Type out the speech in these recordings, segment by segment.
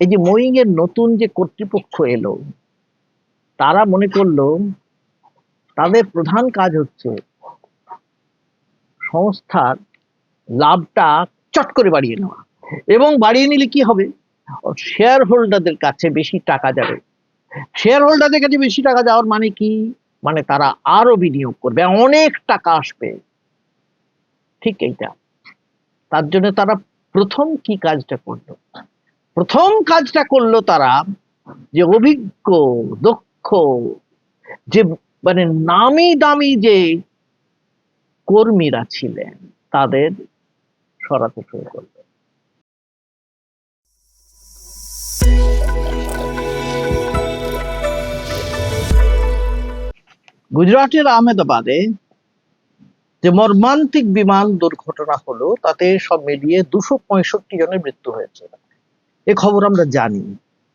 এই যে মোয়িং এর নতুন যে কর্তৃপক্ষ এলো, তারা মনে করল তাদের প্রধান কাজ হচ্ছে সংস্থার লাভটা চট করে বাড়িয়ে নেওয়া। এবং বাড়িয়ে নিলে কি হবে? শেয়ার হোল্ডারদের কাছে বেশি টাকা যাবে। শেয়ার হোল্ডারদের কাছে বেশি টাকা যাওয়ার মানে কি? মানে তারা আরও বিনিয়োগ করবে, অনেক টাকা আসবে। ঠিক এইটা। তার জন্য তারা প্রথম কি কাজটা করল? প্রথম কাজটা করল তারা যে অভিজ্ঞ, দক্ষ, যে মানে নামি দামি যে কর্মীরা ছিলেন, তাদের সরাতে শুরু করল। গুজরাটের আহমেদাবাদে যে মর্মান্তিক বিমান দুর্ঘটনা হলো, তাতে সব মিলিয়ে দুশো পঁয়ষট্টি জনের মৃত্যু হয়েছে। এ খবর আমরা জানি।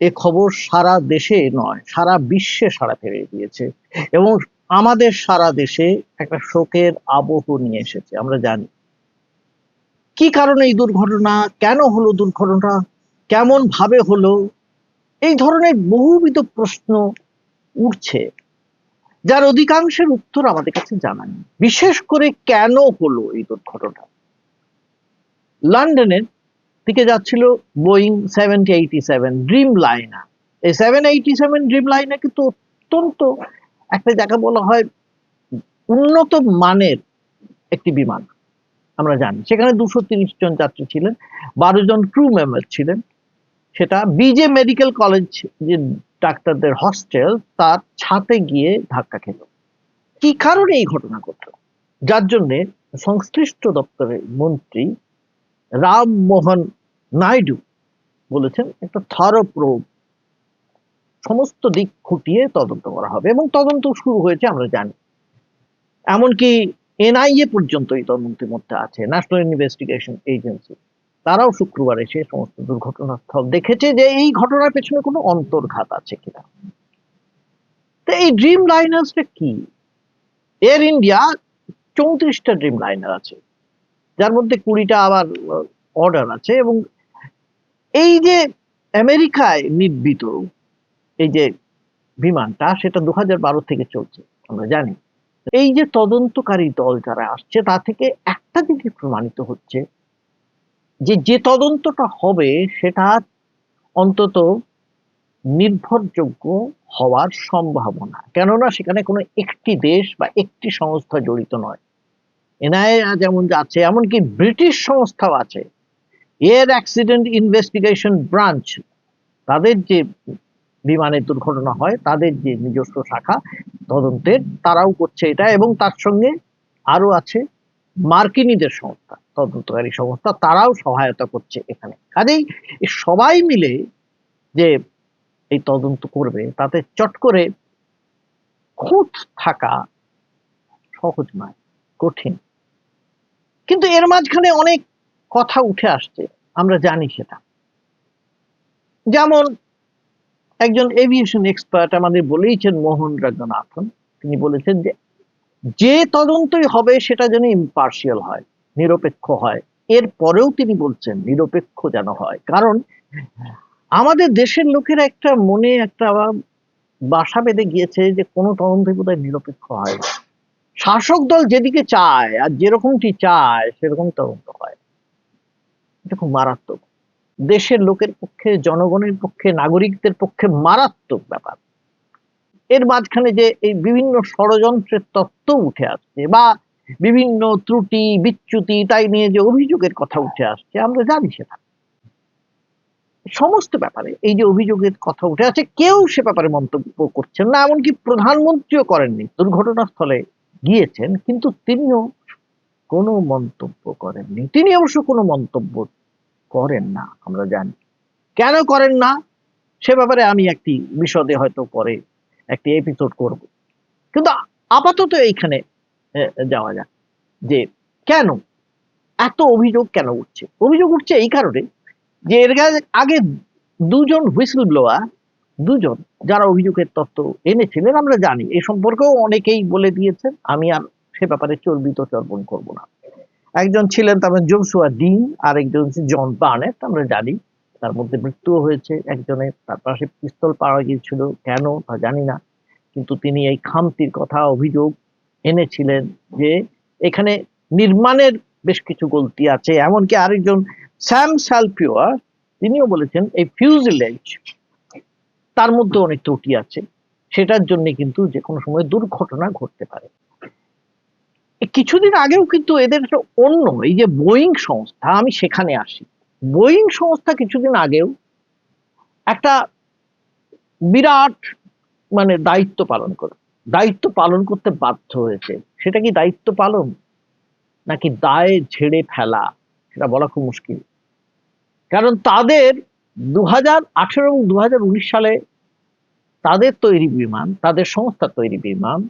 এ খবর সারা দেশে নয়, সারা বিশ্বে সারা ফেলে দিয়েছে। এবং আমাদের সারা দেশে একটা শোকের আবহ নিয়ে এসেছে, আমরা জানি। কি কারণে এই দুর্ঘটনা? কেন হলো দুর্ঘটনা? কেমন ভাবে হলো? এই ধরনের বহুবিধ প্রশ্ন উঠছে, যার অধিকাংশের উত্তর আমাদের কাছে জানা নেই। বিশেষ করে কেন হলো এই দুর্ঘটনা? লন্ডনের দিকে যাচ্ছিল Boeing seventy eight seven dreamliner এই seven eighty seven dream liner কিন্তু অত্যন্ত একটা জায়গা বলা হয় উন্নত মানের একটি বিমান, আমরা জানি। সেখানে দুশো তিরিশ জন যাত্রী ছিলেন, বারো জন ক্রু মেম্বার ছিলেন। সেটা বিজে মেডিকেল কলেজ যে ডাক্তারদের হস্টেল তার ছাতে গিয়ে ধাক্কা খেল। কি কারণে এই ঘটনা ঘটল? যার জন্যে সংশ্লিষ্ট দপ্তরের মন্ত্রী রামমোহন নাইডু বলেছেন, একটা থরপ্রোব সমস্ত দিক খুঁটিয়ে তদন্ত করা হবে এবং তদন্ত শুরু হয়েছে, আমরা জানি। এমনকি এনআইএ পর্যন্ত এই তদন্তের মধ্যে আছে ন্যাশনাল ইনভেস্টিগেশন এজেন্সি তারাও শুক্রবার এসে সমস্ত দুর্ঘটনাস্থল দেখেছে যে এই ঘটনার পেছনে কোনো অন্তর্ঘাত আছে কিনা। তো এই ড্রিম লাইনার্সটা কি? এয়ার ইন্ডিয়া চৌত্রিশটা ড্রিম লাইনার আছে। যার মধ্যে কুড়িটা আবার অর্ডার আছে এবং এই যে আমেরিকায় নির্মিত এই যে বিমানটা, সেটা দু থেকে চলছে, আমরা জানি। এই যে তদন্তকারী দল যারা আসছে, তা থেকে একটা দিকে প্রমাণিত হচ্ছে যে যে তদন্তটা হবে, সেটা অন্তত নির্ভরযোগ্য হওয়ার সম্ভাবনা। কেননা সেখানে কোনো একটি দেশ বা একটি সংস্থা জড়িত নয়। এনআইএ যেমন আছে এমনকি ব্রিটিশ সংস্থাও আছে। এয়ার অ্যাক্সিডেন্ট ইনভেস্টিগেশন ব্রাঞ্চ তাদের যে বিমানের দুর্ঘটনা হয়, তাদের যে নিজস্ব শাখা তদন্তের তারাও করছে এটা এবং তার সঙ্গে আরও আছে মার্কিনীদের সংস্থা, তদন্তকারী সংস্থা, তারাও সহায়তা করছে এখানে। কাজেই সবাই মিলে যে এই তদন্ত করবে, তাতে চট করে খুঁত থাকা সহজ নয়, কঠিন। কিন্তু এর মাঝখানে অনেক কথা উঠে আসছে, আমরা জানি সেটা। যেমন একজন এভিয়েশন এক্সপার্ট আমাদের বলেইছেন, মোহন রঙ্গনাথন তিনি বলেছেন যে যে তদন্তই হবে সেটা যেন ইম্পার্শিয়াল হয়, নিরপেক্ষ হয়। এর পরেও তিনি বলছেন, নিরপেক্ষ যেন হয়। কারণ আমাদের দেশের লোকেরা একটা মনে, একটা বাসা বেঁধে গিয়েছে যে কোনো তদন্তই বোধ নিরপেক্ষ হয় না। শাসক দল যেদিকে চায় আর যেরকমটি চায় সেরকম তদন্ত হয়। এটা খুব মারাত্মক। দেশের লোকের পক্ষে, জনগণের পক্ষে, নাগরিকদের পক্ষে মারাত্মক ব্যাপার। এর মাঝখানে যে এই বিভিন্ন ষড়যন্ত্রের তত্ত্ব উঠে আসছে বা বিভিন্ন ত্রুটি, বিচ্যুতি, তাই নিয়ে যে অভিযোগের কথা উঠে আসছে, আমরা জানি সেটা। সমস্ত ব্যাপারে এই যে অভিযোগের কথা উঠে আছে কেউ সে ব্যাপারে মন্তব্য করছেন না, এমনকি প্রধানমন্ত্রীও করেননি। দুর্ঘটনাস্থলে গিয়েছেন কিন্তু তিনিও কোনো মন্তব্য করেননি। তিনি অবশ্য কোনো মন্তব্য করেন না, আমরা জানি। কেন করেন না? সে ব্যাপারে আমি একটি বিশদে হয়তো পরে একটি এপিসোড করব। কিন্তু আপাতত এইখানে যাওয়া যাক যে কেন এত অভিযোগ কেন উঠছে? অভিযোগ উঠছে এই কারণে যে এর আগে দুজন হুইসেল ব্লোয়ার দুজন, যারা অভিযোগের তত্ত্ব এনেছিলেন, আমরা জানি। এ সম্পর্কেও অনেকেই বলে দিয়েছেন, আমি আর সে ব্যাপারে চর্বিত চর্বণ করব না। একজন ছিলেন তারপরে জোসুয়া ডিন আর একজন জন বার্নেট, আমরা জানি তার মধ্যে মৃত্যুও হয়েছে। একজনের তার পাশে পিস্তল পাওয়া গিয়েছিল, কেন তা জানি না। কিন্তু তিনি এই খামতির কথা অভিযোগ এনেছিলেন যে এখানে নির্মাণের বেশ কিছু গলতি আছে। এমনকি আরেকজন স্যাম স্যালপিওয়ার তিনিও বলেছেন, এই ফিউজিলেজ তার মধ্যে অনেক ত্রুটি আছে। সেটার জন্য কিন্তু যে কোনো সময় দুর্ঘটনা ঘটতে পারে। কিছুদিন আগেও কিন্তু এদের অন্য এই যে বোয়িং সংস্থা, আমি সেখানে আসি। বোয়িং সংস্থা কিছুদিন আগেও একটা বিরাট মানে দায়িত্ব পালন করে। দায়িত্ব পালন করতে বাধ্য হয়েছে। সেটা কি দায়িত্ব পালন? নাকি দায়ে ঝেড়ে ফেলা? সেটা বলা খুব মুশকিল। কারণ তাদের দু হাজার আঠেরো এবং দু উনিশ সালে তাদের তৈরি বিমান, তাদের সংস্থার তৈরি বিমান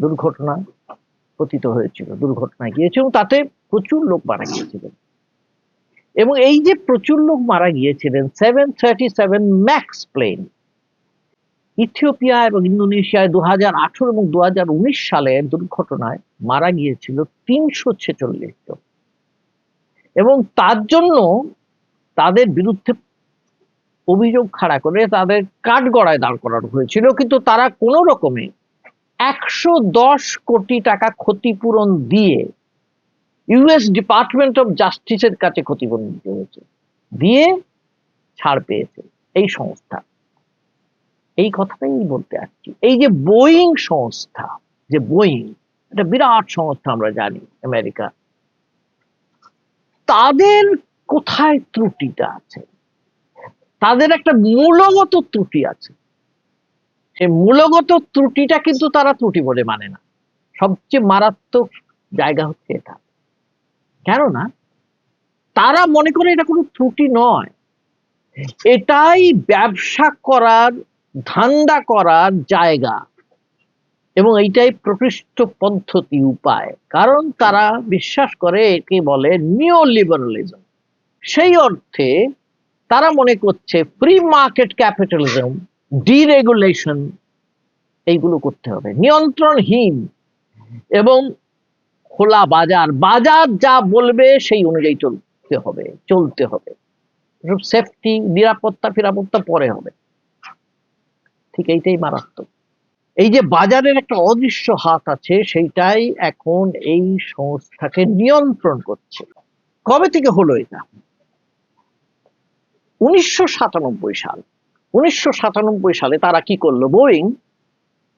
দুর্ঘটনা পতিত হয়েছিল, দুর্ঘটনায় গিয়েছে এবং তাতে প্রচুর লোক মারা গিয়েছিলেন। এবং এই যে প্রচুর লোক মারা গিয়েছিলেন seven thirty seven Max plane Ethiopia এবং ইন্দোনেশিয়ায় দু হাজার আঠেরো এবং দু হাজার উনিশ সালের দুর্ঘটনায় মারা গিয়েছিল তিনশো ছেচল্লিশ জন। এবং তার জন্য তাদের বিরুদ্ধে অভিযোগ খাড়া করে তাদের কাঠগড়ায় দাঁড় করানো হয়েছিল। কিন্তু তারা কোনো রকমে একশো দশ কোটি টাকা ক্ষতিপূরণ দিয়ে ইউএস ডিপার্টমেন্ট অফ জাস্টিসের কাছে ক্ষতিপূরণ দিতে হয়েছে দিয়ে ছাড় পেয়েছে এই সংস্থা। এই কথাটাই বলতে আসছি। এই যে বোয়িং সংস্থা, যে বোয়িং, এটা বিরাট সংস্থা আমরা জানি আমেরিকা। তাদের কোথায় ত্রুটিটা আছে? তাদের একটা মূলগত ত্রুটি আছে। সেই মূলগত ত্রুটিটা কিন্তু তারা ত্রুটি বলে মানে না। সবচেয়ে মারাত্মক জায়গা হচ্ছে এটা। কেননা তারা মনে করে এটা কোনো ত্রুটি নয়। এটাই ব্যবসা করার, ধান্দা করার জায়গা। এবং এইটাই প্রকৃষ্ট পদ্ধতি উপায়। কারণ তারা বিশ্বাস করে, একে বলে নিও লিবারালিজম সেই অর্থে তারা মনে করছে ফ্রি মার্কেট ক্যাপিটালিজম ডিরেগুলেশন এইগুলো করতে হবে। নিয়ন্ত্রণহীন এবং খোলা বাজার বাজার যা বলবে সেই অনুযায়ী চলতে হবে চলতে হবে। সেফটি নিরাপত্তা, ফিরাপত্তা পরে হবে। ঠিক এইটাই মারাত্মক। এই যে বাজারের একটা অদৃশ্য হাত আছে, সেইটাই এখন এই সংস্থাকে নিয়ন্ত্রণ করছে। কবে থেকে হলো এটা? উনিশশো সাতানব্বই সাল। উনিশশো সাতানব্বই সালে তারা কি করল? বোয়িং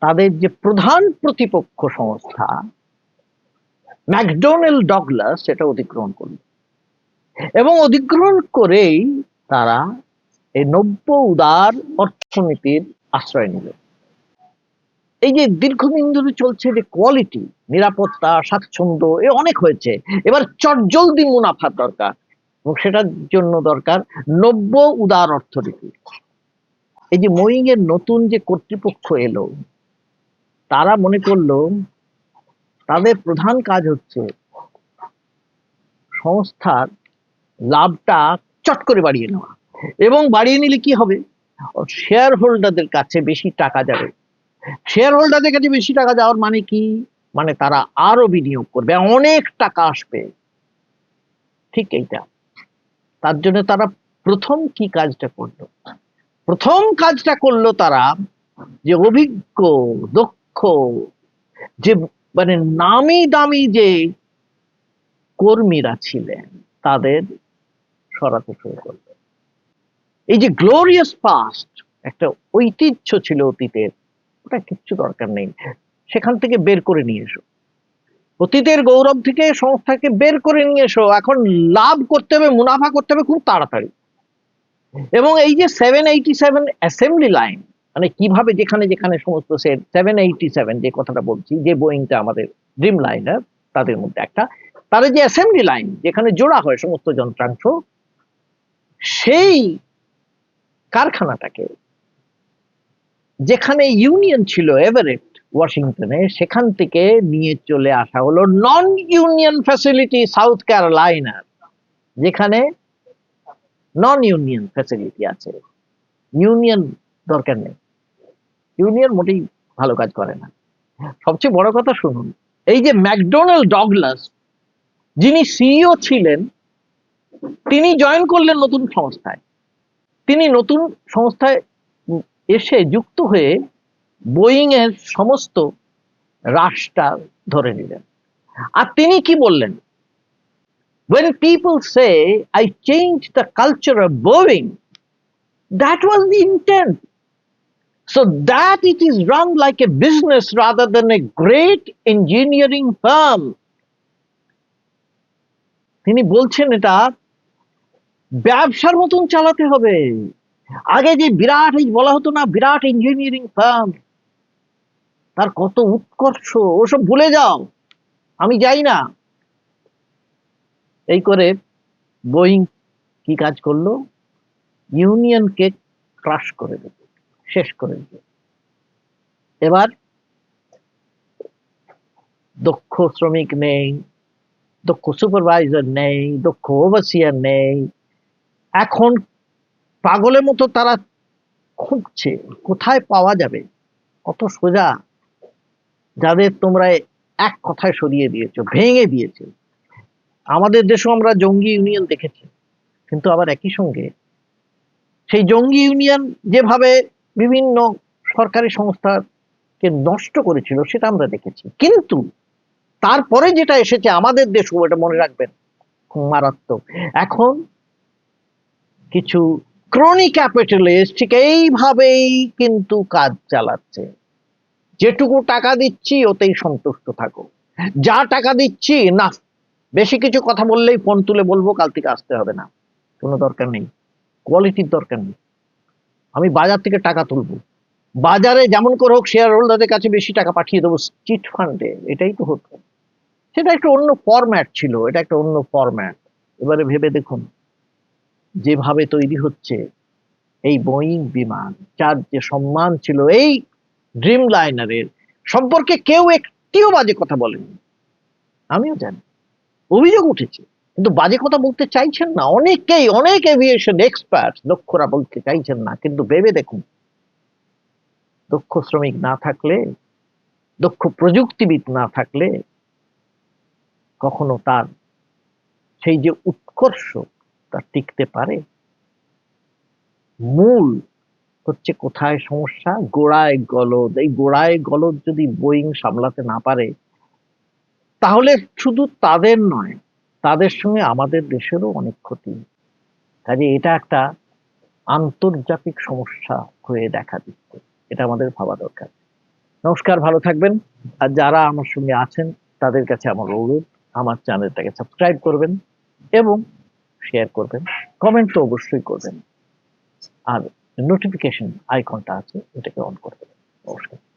তাদের যে প্রধান প্রতিপক্ষ সংস্থা ম্যাকডোনেল ডগলাস, সেটা অধিগ্রহণ করল। এবং অধিগ্রহণ করেই তারা এই নব্য উদার অর্থনীতির আশ্রয় নিল। এই যে দীর্ঘদিন ধরে চলছে যে কোয়ালিটি নিরাপত্তা, স্বাচ্ছন্দ্য, এ অনেক হয়েছে। এবার চটজলদি মুনাফার দরকার। এবং সেটার জন্য দরকার নব্য উদার অর্থনীতি। এই যে মোয়িং এর নতুন যে কর্তৃপক্ষ এলো, তারা মনে করল তাদের প্রধান কাজ হচ্ছে সংস্থার লাভটা চট করে বাড়িয়ে নেওয়া এবং বাড়িয়ে নিলে কি হবে? শেয়ার হোল্ডারদের কাছে বেশি টাকা যাবে। শেয়ার হোল্ডারদের কাছে বেশি টাকা যাওয়ার মানে কি? মানে তারা আরও বিনিয়োগ করবে, অনেক টাকা আসবে। ঠিক এইটা। তার জন্য তারা প্রথম কি কাজটা করল? প্রথম কাজটা করল তারা যে অভিজ্ঞ, দক্ষ, যে মানে নামি দামি যে কর্মীরা ছিলেন, তাদের সরাতে শুরু করল। এই যে গ্লোরিয়াস পাস্ট একটা ঐতিহ্য ছিল অতীতের, ওটা কিচ্ছু দরকার নেই। সেখান থেকে বের করে নিয়ে এসো। অতীতের গৌরব থেকে সংস্থাকে বের করে নিয়ে এসো। এখন লাভ করতে হবে, মুনাফা করতে হবে খুব তাড়াতাড়ি। এবং এই যে seven eighty seven assembly line মানে কীভাবে যেখানে যেখানে সমস্ত সেভেন এইটি সেভেন যে কথাটা বলছি, যে বোয়িংটা আমাদের ড্রিম লাইনার তাদের মধ্যে একটা তাদের যে অ্যাসেম্বলি লাইন যেখানে জোড়া হয় সমস্ত যন্ত্রাংশ, সেই কারখানাটাকে, যেখানে ইউনিয়ন ছিল এভারেট ওয়াশিংটনে, সেখান থেকে নিয়ে চলে আসা হলো নন ইউনিয়ন ফ্যাসিলিটি সাউথ ক্যারোলাইনার যেখানে নন ইউনিয়ন ফ্যাসিলিটি আছে। ইউনিয়ন দরকার নেই। ইউনিয়ন মোটেই ভালো কাজ করে না। সবচেয়ে বড় কথা শুনুন, এই যে ম্যাকডোনাল্ড ডগলাস, যিনি সিইও ছিলেন, তিনি জয়েন করলেন নতুন সংস্থায়। তিনি নতুন সংস্থায় এসে যুক্ত হয়ে বোয়িং এর সমস্ত রাশটা ধরে নিলেন আর তিনি কি বললেন when people say i changed the culture of boeing that was the intent so that it is run like a business rather than a great engineering firm তিনি বলছেন এটা ব্যবসার মতন চালাতে হবে আগে যে বিরাট বলা হতো না বিরাট ইঞ্জিনিয়ারিং ফার্ম তার কত উৎকর্ষ, ওসব ভুলে যাও। আমি যাই না। এই করে বোয়িং কি কাজ করল? ইউনিয়নকে ক্রাশ করে দিল শেষ করে দিল এবার দক্ষ শ্রমিক নেই, দক্ষ সুপারভাইজার নেই, দক্ষ ওভারসিয়ার নেই। এখন পাগলের মতো তারা খুঁজছে, কোথায় পাওয়া যাবে? কত সোজা। যাদের তোমরা এক কথায় সরিয়ে দিয়েছ, ভেঙে দিয়েছ। আমাদের দেশেও আমরা জঙ্গি ইউনিয়ন দেখেছি, কিন্তু আবার একই সঙ্গে সেই জঙ্গি ইউনিয়ন যেভাবে বিভিন্ন সরকারি সংস্থাকে নষ্ট করেছিল, সেটা আমরা দেখেছি। কিন্তু তারপরে যেটা এসেছে আমাদের দেশেও এটা মনে রাখবেন, খুব মারাত্মক। এখন কিছু ক্রনি ক্যাপিটালিস্ট ঠিক এইভাবেই কিন্তু কাজ চালাচ্ছে। যেটুকু টাকা দিচ্ছি, ওতেই সন্তুষ্ট থাকো। যা টাকা দিচ্ছি, না। বেশি কিছু কথা বললেই ফোন তুলে বলব, কাল থেকে আসতে হবে না। কোনো দরকার নেই। কোয়ালিটির দরকার নেই। আমি বাজার থেকে টাকা তুলবো। বাজারে যেমন করে হোক শেয়ার হোল্ডারদের কাছে বেশি টাকা পাঠিয়ে দেবো, চিট ফান্ডে। এটাই তো হতো। সেটা একটা অন্য ফরম্যাট ছিল। এটা একটা অন্য ফরম্যাট এবারে ভেবে দেখুন, যেভাবে তৈরি হচ্ছে এই বোয়িং বিমান, যার যে সম্মান ছিল, এই ড্রিম লাইনারের সম্পর্কে কেউ একটিও বাজে কথা বলেনি। আমিও জানি। অভিযোগ উঠেছে। কিন্তু বাজে কথা বলতে চাইছেন না। অনেকেই, অনেক এভিয়েশন এক্সপার্ট দক্ষরা বলতে চাইছেন না। কিন্তু ভেবে দেখুন। দক্ষ শ্রমিক না থাকলে, দক্ষ প্রযুক্তিবিদ না থাকলে কখনো তার সেই যে উৎকর্ষ তা টিকতে পারে? মূল হচ্ছে কোথায় সমস্যা? গোড়ায় গলদ। এই গোড়ায় গলদ যদি বোয়িং সামলাতে না পারে, তাহলে শুধু তাদের নয়, তাদের সঙ্গে আমাদের দেশেরও অনেক ক্ষতি। কাজে এটা একটা আন্তর্জাতিক সমস্যা হয়ে দেখা দিচ্ছে। এটা আমাদের ভাবা দরকার। নমস্কার, ভালো থাকবেন। আর যারা আমার সঙ্গে আছেন, তাদের কাছে আমার অনুরোধ, আমার চ্যানেলটাকে সাবস্ক্রাইব করবেন এবং শেয়ার করবেন। কমেন্ট তো অবশ্যই করবেন। আর নোটিফিকেশন আইকনটা আছে এটাকে অন করে দেবেন। অবশ্যই